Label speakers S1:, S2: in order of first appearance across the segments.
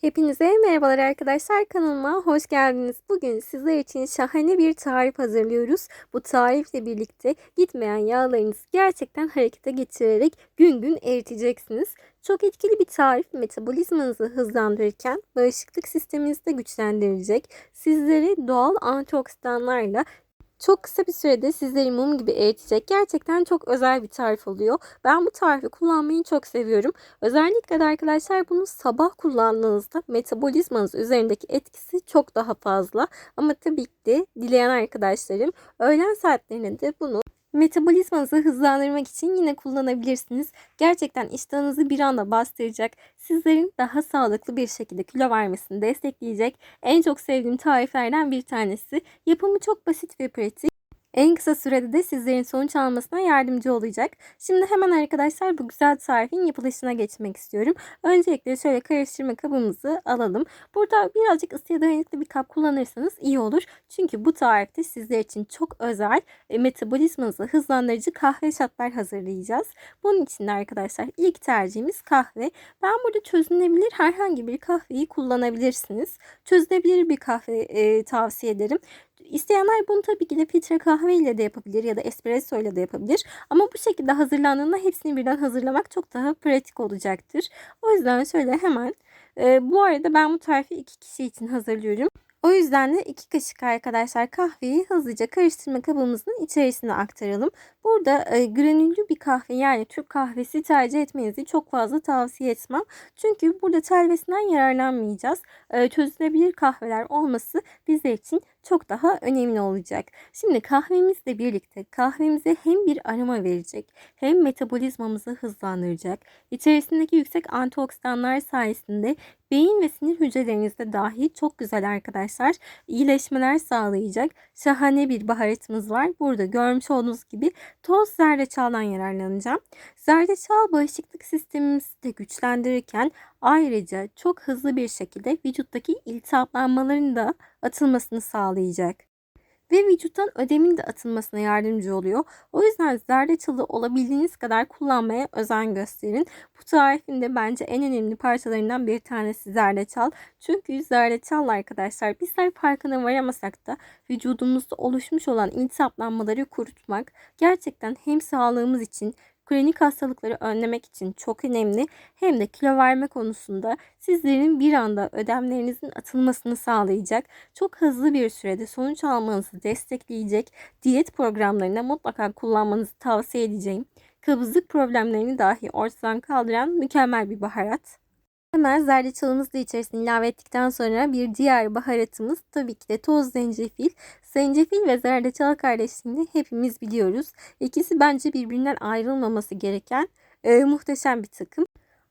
S1: Hepinize merhabalar arkadaşlar kanalıma hoş geldiniz. Bugün sizler için şahane bir tarif hazırlıyoruz. Bu tarifle birlikte gitmeyen yağlarınızı gerçekten harekete geçirerek gün gün eriteceksiniz. Çok etkili bir tarif metabolizmanızı hızlandırırken bağışıklık sisteminizi de güçlendirecek. Sizleri doğal antioksidanlarla çok kısa bir sürede sizleri mum gibi eritecek gerçekten çok özel bir tarif oluyor. Ben bu tarifi kullanmayı çok seviyorum. Özellikle de arkadaşlar bunu sabah kullandığınızda metabolizmanız üzerindeki etkisi çok daha fazla. Ama tabii ki de dileyen arkadaşlarım öğlen saatlerinde de bunu Metabolizmanızı hızlandırmak için yine kullanabilirsiniz. Gerçekten iştahınızı bir anda bastıracak, sizlerin daha sağlıklı bir şekilde kilo vermesini destekleyecek en çok sevdiğim tariflerden bir tanesi. Yapımı çok basit ve pratik. En kısa sürede de sizlerin sonuç almasına yardımcı olacak. Şimdi hemen arkadaşlar bu güzel tarifin yapılışına geçmek istiyorum. Öncelikle şöyle karıştırma kabımızı alalım. Burada birazcık ısıya dayanıklı bir kap kullanırsanız iyi olur. Çünkü bu tarifte sizler için çok özel e, metabolizmanızı hızlandırıcı kahve şatlar hazırlayacağız. Bunun için de arkadaşlar ilk tercihimiz kahve. Ben burada çözünebilir herhangi bir kahveyi kullanabilirsiniz. Çözünebilir bir kahve e, tavsiye ederim. İsteyenler bunu tabii ki de filtre kahve ile de yapabilir ya da espresso ile de yapabilir. Ama bu şekilde hazırlandığında hepsini birden hazırlamak çok daha pratik olacaktır. O yüzden şöyle hemen e, bu arada ben bu tarifi iki kişi için hazırlıyorum. O yüzden de 2 kaşık arkadaşlar kahveyi hızlıca karıştırma kabımızın içerisine aktaralım. Burada e, granüllü bir kahve yani Türk kahvesi tercih etmenizi çok fazla tavsiye etmem. Çünkü burada telvesinden yararlanmayacağız. E, çözülebilir kahveler olması bizler için çok daha önemli olacak. Şimdi kahvemizle birlikte kahvemize hem bir aroma verecek hem metabolizmamızı hızlandıracak. İçerisindeki yüksek antioksidanlar sayesinde beyin ve sinir hücrelerinizde dahi çok güzel arkadaşlar iyileşmeler sağlayacak şahane bir baharatımız var. Burada görmüş olduğunuz gibi toz zerdeçaldan yararlanacağım. Zerdeçal bağışıklık sistemimizi de güçlendirirken ayrıca çok hızlı bir şekilde vücuttaki iltihaplanmaların da atılmasını sağlayacak ve vücuttan ödemin de atılmasına yardımcı oluyor. O yüzden zerdeçalı olabildiğiniz kadar kullanmaya özen gösterin. Bu tarifin de bence en önemli parçalarından bir tanesi zerdeçal. Çünkü zerdeçal arkadaşlar bizler farkına varamasak da vücudumuzda oluşmuş olan iltihaplanmaları kurutmak gerçekten hem sağlığımız için kronik hastalıkları önlemek için çok önemli hem de kilo verme konusunda sizlerin bir anda ödemlerinizin atılmasını sağlayacak, çok hızlı bir sürede sonuç almanızı destekleyecek diyet programlarında mutlaka kullanmanızı tavsiye edeceğim. Kabızlık problemlerini dahi ortadan kaldıran mükemmel bir baharat. Hemen zerdeçalımızı da içerisine ilave ettikten sonra bir diğer baharatımız tabii ki de toz zencefil. Zencefil ve zerdeçal kardeşliğini hepimiz biliyoruz. İkisi bence birbirinden ayrılmaması gereken e, muhteşem bir takım.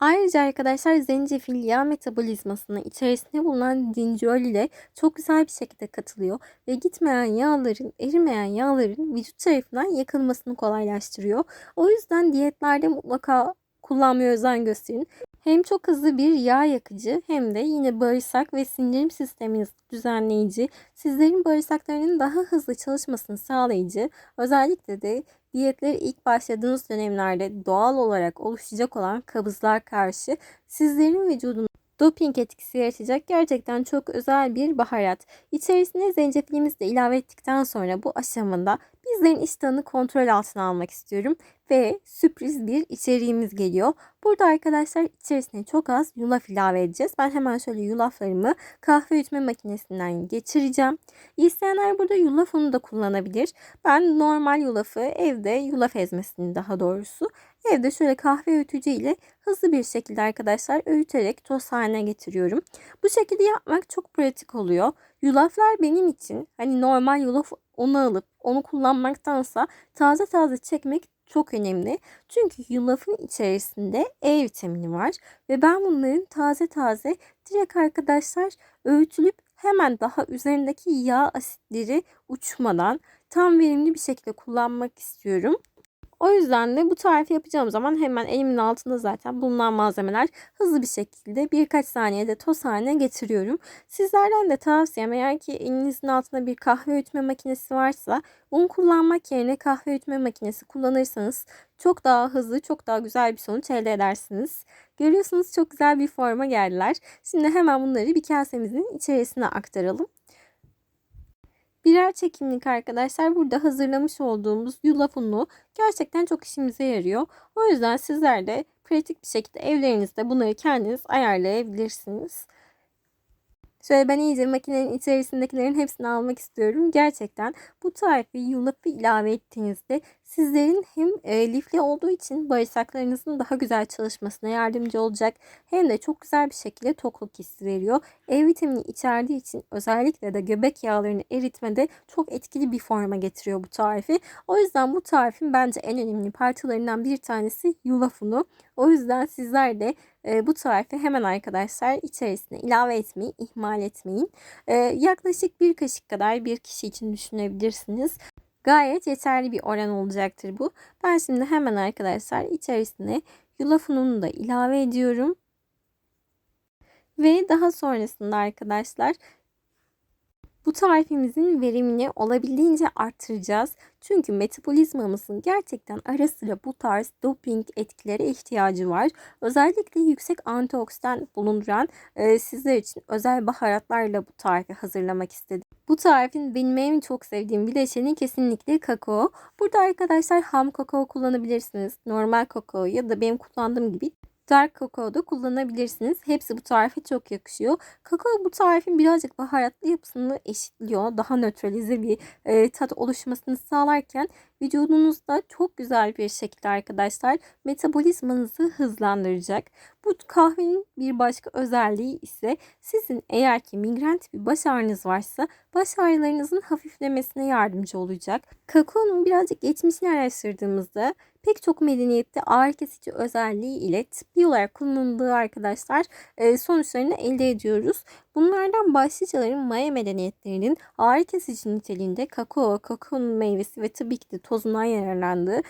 S1: Ayrıca arkadaşlar zencefil yağ metabolizmasına içerisinde bulunan dindiol ile çok güzel bir şekilde katılıyor ve gitmeyen yağların, erimeyen yağların vücut tarafından yakılmasını kolaylaştırıyor. O yüzden diyetlerde mutlaka kullanmaya özen gösterin. Hem çok hızlı bir yağ yakıcı hem de yine bağırsak ve sindirim sisteminiz düzenleyici, sizlerin bağırsaklarının daha hızlı çalışmasını sağlayıcı, özellikle de diyetleri ilk başladığınız dönemlerde doğal olarak oluşacak olan kabızlar karşı sizlerin vücudunu doping etkisi yaratacak gerçekten çok özel bir baharat. İçerisine zencefilimizi de ilave ettikten sonra bu aşamada bizlerin iştahını kontrol altına almak istiyorum ve sürpriz bir içeriğimiz geliyor. Burada arkadaşlar içerisine çok az yulaf ilave edeceğiz. Ben hemen şöyle yulaflarımı kahve ütme makinesinden geçireceğim. İsteyenler burada yulaf unu da kullanabilir. Ben normal yulafı evde yulaf ezmesini daha doğrusu evde şöyle kahve öğütücü ile hızlı bir şekilde arkadaşlar öğüterek toz haline getiriyorum. Bu şekilde yapmak çok pratik oluyor. Yulaflar benim için hani normal yulaf onu alıp onu kullanmaktansa taze taze çekmek çok önemli. Çünkü yulafın içerisinde E vitamini var ve ben bunların taze taze direkt arkadaşlar öğütülüp hemen daha üzerindeki yağ asitleri uçmadan tam verimli bir şekilde kullanmak istiyorum. O yüzden de bu tarifi yapacağım zaman hemen elimin altında zaten bulunan malzemeler hızlı bir şekilde birkaç saniyede toz haline getiriyorum. Sizlerden de tavsiyem eğer ki elinizin altında bir kahve öğütme makinesi varsa un kullanmak yerine kahve öğütme makinesi kullanırsanız çok daha hızlı, çok daha güzel bir sonuç elde edersiniz. Görüyorsunuz çok güzel bir forma geldiler. Şimdi hemen bunları bir kasemizin içerisine aktaralım. Birer çekimlik arkadaşlar burada hazırlamış olduğumuz yulaf unu gerçekten çok işimize yarıyor. O yüzden sizler de pratik bir şekilde evlerinizde bunları kendiniz ayarlayabilirsiniz. Şöyle ben iyice makinenin içerisindekilerin hepsini almak istiyorum. Gerçekten bu tarifi yulafı ilave ettiğinizde sizlerin hem e, lifli olduğu için bağırsaklarınızın daha güzel çalışmasına yardımcı olacak. Hem de çok güzel bir şekilde tokluk hissi veriyor. E vitamini içerdiği için özellikle de göbek yağlarını eritmede çok etkili bir forma getiriyor bu tarifi. O yüzden bu tarifin bence en önemli parçalarından bir tanesi yulaf. O yüzden sizler de e, bu tarifi hemen arkadaşlar içerisine ilave etmeyi ihmal etmeyin. E, yaklaşık bir kaşık kadar bir kişi için düşünebilirsiniz. Gayet yeterli bir oran olacaktır bu. Ben şimdi hemen arkadaşlar içerisine yulaf ununu da ilave ediyorum. Ve daha sonrasında arkadaşlar bu tarifimizin verimini olabildiğince arttıracağız. Çünkü metabolizmamızın gerçekten ara sıra bu tarz doping etkilere ihtiyacı var. Özellikle yüksek antioksidan bulunduran e, sizler için özel baharatlarla bu tarifi hazırlamak istedim. Bu tarifin benim en çok sevdiğim bileşeni kesinlikle kakao. Burada arkadaşlar ham kakao kullanabilirsiniz. Normal kakao ya da benim kullandığım gibi dark kakao da kullanabilirsiniz. Hepsi bu tarife çok yakışıyor. Kakao bu tarifin birazcık baharatlı yapısını eşitliyor. Daha nötralize bir e, tat oluşmasını sağlarken vücudunuzda çok güzel bir şekilde arkadaşlar metabolizmanızı hızlandıracak. Bu kahvenin bir başka özelliği ise sizin eğer ki migren tipi baş ağrınız varsa baş ağrılarınızın hafiflemesine yardımcı olacak. Kakaonun birazcık geçmişini araştırdığımızda pek çok medeniyette ağrı kesici özelliği ile tıbbi olarak kullanıldığı arkadaşlar sonuçlarını elde ediyoruz. Bunlardan başlıcaların Maya medeniyetlerinin ağrı kesici niteliğinde kakao, kakaonun meyvesi ve tabii ki de tozundan yararlandığı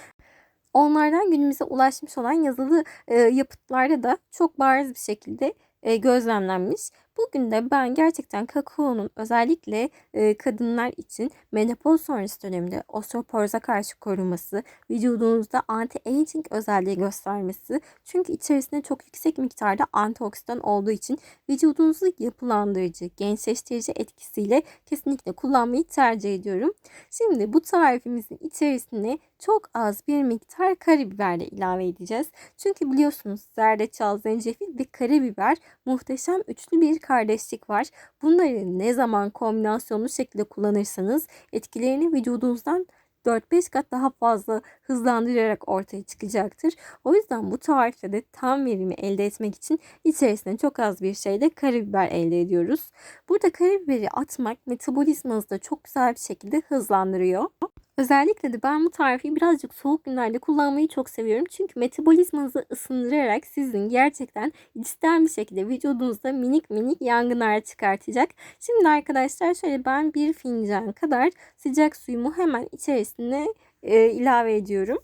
S1: onlardan günümüze ulaşmış olan yazılı e, yapıtlarda da çok bariz bir şekilde e, gözlemlenmiş. Bugün de ben gerçekten kakaonun özellikle e, kadınlar için menopoz sonrası döneminde osteoporoza karşı koruması, vücudunuzda anti-aging özelliği göstermesi. Çünkü içerisinde çok yüksek miktarda antioksidan olduğu için vücudunuzu yapılandırıcı, gençleştirici etkisiyle kesinlikle kullanmayı tercih ediyorum. Şimdi bu tarifimizin içerisine çok az bir miktar karabiber de ilave edeceğiz. Çünkü biliyorsunuz zerdeçal, zencefil ve karabiber muhteşem üçlü bir kardeşlik var. Bunları ne zaman kombinasyonlu şekilde kullanırsanız etkilerini vücudunuzdan 4-5 kat daha fazla hızlandırarak ortaya çıkacaktır. O yüzden bu tarifte de tam verimi elde etmek için içerisine çok az bir şeyde karabiber elde ediyoruz. Burada karabiberi atmak metabolizmanızı da çok güzel bir şekilde hızlandırıyor. Özellikle de ben bu tarifi birazcık soğuk günlerde kullanmayı çok seviyorum. Çünkü metabolizmanızı ısındırarak sizin gerçekten içten bir şekilde vücudunuzda minik minik yangınlar çıkartacak. Şimdi arkadaşlar şöyle ben bir fincan kadar sıcak suyumu hemen içerisine e, ilave ediyorum.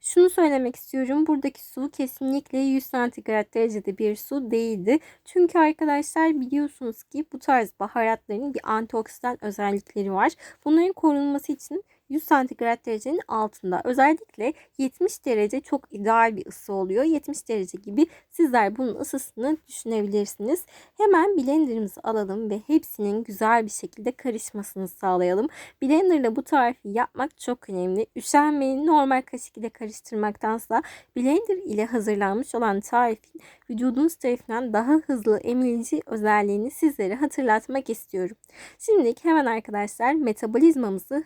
S1: Şunu söylemek istiyorum. Buradaki su kesinlikle 100 santigrat derecede bir su değildi. Çünkü arkadaşlar biliyorsunuz ki bu tarz baharatların bir antioksidan özellikleri var. Bunların korunması için 100 santigrat derecenin altında. Özellikle 70 derece çok ideal bir ısı oluyor. 70 derece gibi sizler bunun ısısını düşünebilirsiniz. Hemen blenderımızı alalım ve hepsinin güzel bir şekilde karışmasını sağlayalım. Blenderla bu tarifi yapmak çok önemli. Üşenmeyin normal kaşık ile karıştırmaktansa blender ile hazırlanmış olan tarifin vücudunuz tarafından daha hızlı emilici özelliğini sizlere hatırlatmak istiyorum. Şimdilik hemen arkadaşlar metabolizmamızı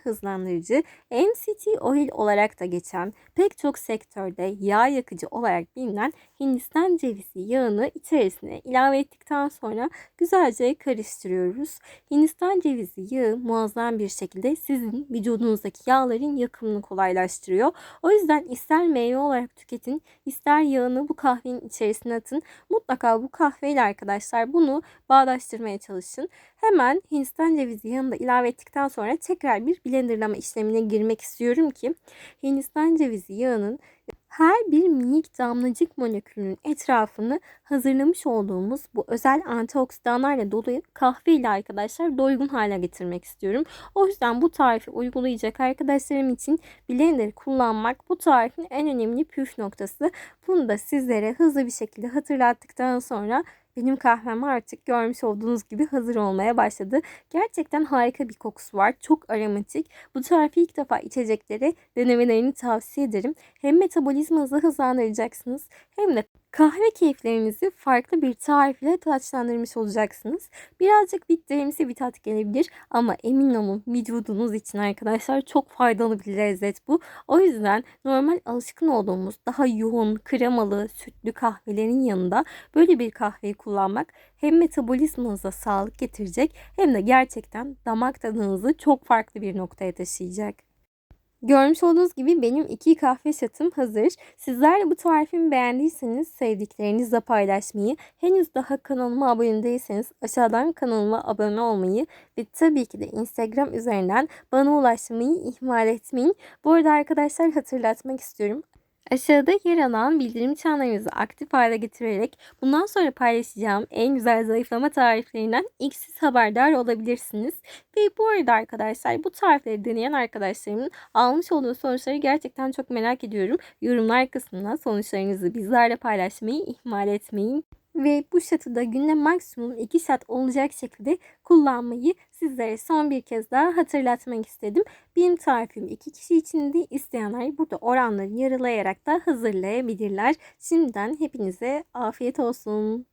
S1: hızlandırıcı MCT oil olarak da geçen pek çok sektörde yağ yakıcı olarak bilinen Hindistan cevizi yağını içerisine ilave ettikten sonra güzelce karıştırıyoruz. Hindistan cevizi yağı muazzam bir şekilde sizin vücudunuzdaki yağların yakımını kolaylaştırıyor. O yüzden ister meyve olarak tüketin, ister yağını bu kahvenin içerisine atın. Mutlaka bu kahveyle arkadaşlar bunu bağdaştırmaya çalışın. Hemen Hindistan cevizi yağını da ilave ettikten sonra tekrar bir blenderlama işlemi işlemine girmek istiyorum ki Hindistan cevizi yağının her bir minik damlacık molekülünün etrafını hazırlamış olduğumuz bu özel antioksidanlarla dolu kahve ile arkadaşlar doygun hale getirmek istiyorum. O yüzden bu tarifi uygulayacak arkadaşlarım için blenderı kullanmak bu tarifin en önemli püf noktası. Bunu da sizlere hızlı bir şekilde hatırlattıktan sonra benim kahvem artık görmüş olduğunuz gibi hazır olmaya başladı. Gerçekten harika bir kokusu var. Çok aromatik. Bu tarifi ilk defa içeceklere denemelerini tavsiye ederim. Hem metabolizmanızı hızlandıracaksınız hem de kahve keyiflerinizi farklı bir tarif ile taçlandırmış olacaksınız. Birazcık bittirimsi bir tat gelebilir ama emin olun vücudunuz için arkadaşlar çok faydalı bir lezzet bu. O yüzden normal alışkın olduğumuz daha yoğun, kremalı, sütlü kahvelerin yanında böyle bir kahveyi kullanmak hem metabolizmanıza sağlık getirecek hem de gerçekten damak tadınızı çok farklı bir noktaya taşıyacak. Görmüş olduğunuz gibi benim iki kahve şatım hazır. Sizler de bu tarifimi beğendiyseniz sevdiklerinizle paylaşmayı, henüz daha kanalıma abone değilseniz aşağıdan kanalıma abone olmayı ve tabii ki de Instagram üzerinden bana ulaşmayı ihmal etmeyin. Bu arada arkadaşlar hatırlatmak istiyorum. Aşağıda yer alan bildirim çanlarınızı aktif hale getirerek bundan sonra paylaşacağım en güzel zayıflama tariflerinden ilk siz haberdar olabilirsiniz. Ve bu arada arkadaşlar bu tarifleri deneyen arkadaşlarımın almış olduğu sonuçları gerçekten çok merak ediyorum. Yorumlar kısmına sonuçlarınızı bizlerle paylaşmayı ihmal etmeyin ve bu şatıda günde maksimum 2 saat olacak şekilde kullanmayı sizlere son bir kez daha hatırlatmak istedim. Benim tarifim 2 kişi için de isteyenler burada oranları yarılayarak da hazırlayabilirler. Şimdiden hepinize afiyet olsun.